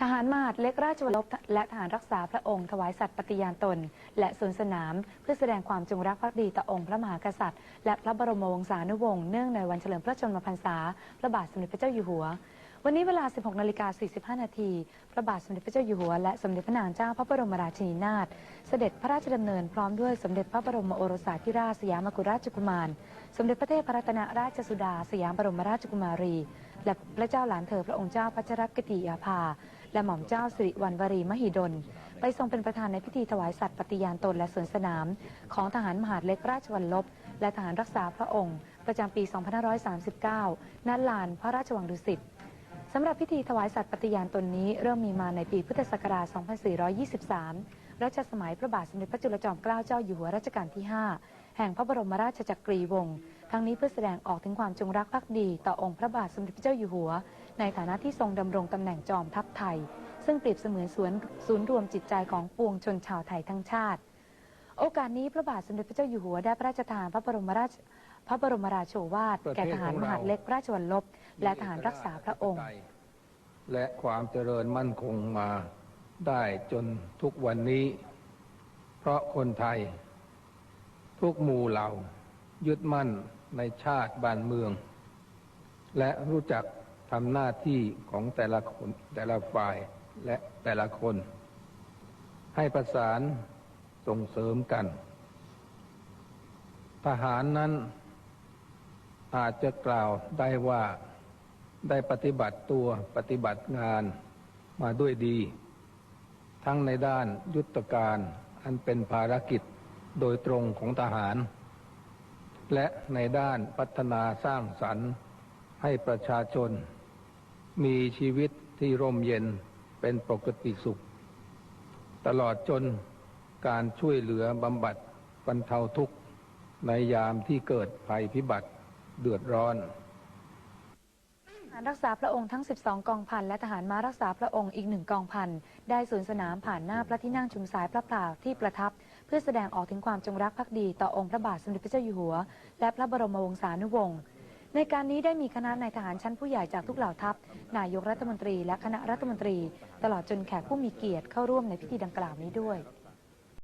ทหารมหาดเล็กราชวรลบและทหารรักษาพระองค์ถวายสัตย์ปฏิญาณตน และสวนสนาม เพื่อแสดงความจงรักภักดีต่อองค์พระมหากษัตริย์ และพระบรมวงศานุวงศ์เนื่องในวันเฉลิมพระชนมพรรษา พระบาทสมเด็จพระเจ้าอยู่หัว วันนี้เวลา 16นาฬิกา45 นาที พระบาทสมเด็จพระเจ้าอยู่หัว และสมเด็จพระนางเจ้าพระบรมราชินีนาถ เสด็จพระราชดำเนินพร้อมด้วยสมเด็จพระบรมโอรสาธิราชสยามกุฎราชกุมาร สมเด็จพระเทพรัตนราชสุดา สยามบรมราชกุมารี และพระเจ้าหลานเธอพระองค์เจ้าพัชรกติยาภา และหม่อมเจ้าสิริวัณวรีมหิดล ไปทรงเป็นประธานในพิธีถวายสัตย์ปฏิญาณตนและสวนสนาม ของทหารมหาดเล็กราชวัลลบ และทหารรักษาพระองค์ ประจำปี 2539ณลานพระราชวังดุสิตสำหรับพิธีถวายสัตย์ปฏิญาณตนนี้เริ่มมีมาในปีพุทธศักราช 2423 รัชสมัยพระบาทสมเด็จพระจุลจอมเกล้าเจ้าอยู่หัวรัชกาลที่ 5 แห่งพระบรมราชจักรีวงศ์ ทั้งนี้เพื่อแสดงออกถึงความจงรักภักดีต่อองค์พระบาทสมเด็จพระเจ้าอยู่หัว ในฐานะที่ทรงดำรงตำแหน่งจอมทัพไทย ซึ่งเปรียบเสมือนสวนศูนย์รวมจิตใจของปวงชนชาวไทยทั้งชาติ โอกาสนี้พระบาทสมเด็จพระเจ้าอยู่หัวได้พระราชทานพระบรมราชพระบรมราโชวาทแก่ทหารมหาดเล็กราชวัลลบ และทหารรักษาพระองค์ และความเจริญมั่นคงมาได้จนทุกวันนี้ เพราะคนไทย ทุกหมู่เหล่ายึดมั่น ในชาติบ้านเมือง และรู้จักทำหน้าที่ของแต่ละคนแต่ละฝ่ายและแต่ละคน ให้ประสานส่งเสริมกัน ทหารนั้นอาจจะกล่าวได้ว่าได้ปฏิบัติตัวปฏิบัติงานมาด้วยดี ทั้งในด้านยุทธการอันเป็นภารกิจโดยตรงของทหาร และในด้านพัฒนาสร้างสรรค์ให้ประชาชน มีชีวิตที่ร่มเย็นเป็นปกติสุข ตลอดจนการช่วยเหลือบำบัดบรรเทาทุกข์ ในยามที่เกิดภัยพิบัติเดือดร้อนทหารรักษาพระองค์ทั้ง 12 กองพันและทหารม้ารักษาพระองค์อีกหนึ่งกองพันได้สวนสนามผ่านหน้าพระที่นั่งชุมสายพระพลาที่ประทับ เพื่อแสดงออกถึงความจงรักภักดีต่อองค์พระบาทสมเด็จพระเจ้าอยู่หัว และพระบรมวงศานุวงศ์ในการนี้ได้มีคณะนายทหารชั้นผู้ใหญ่จากทุกเหล่าทัพ นายกรัฐมนตรีและคณะรัฐมนตรี ตลอดจนแขกผู้มีเกียรติเข้าร่วมในพิธีดังกล่าวนี้ด้วย